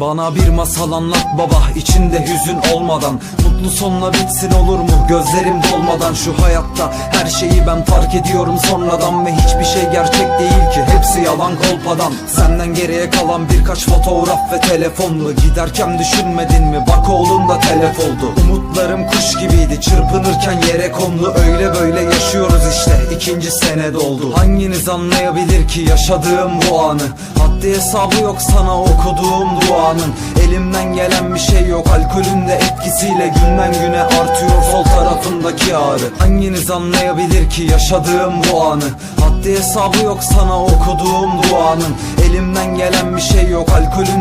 Bana bir masal anlat baba içinde hüzün olmadan. Mutlu sonla bitsin olur mu? Gözlerim dolmadan. Şu hayatta her şeyi ben fark ediyorum sonradan Ve hiçbir şey gerçek değil ki. Hepsi yalan kolpadan. Senden geriye kalan birkaç fotoğraf ve telefonlu Giderken düşünmedin mi? Bak telef oldu. Umutlarım kuş gibiydi çırpınırken yere kondu. Öyle böyle yaşıyoruz işte ikinci sene doldu. Hanginiz anlayabilir ki yaşadığım bu anı? Haddi hesabı yok sana okuduğum duanın. Elimden gelen bir şey yok alkolün de etkisiyle Günden güne artıyor sol tarafındaki ağrı. Hanginiz anlayabilir ki yaşadığım bu anı? Haddi hesabı yok sana okuduğum duanın. Elimden gelen bir şey yok alkolün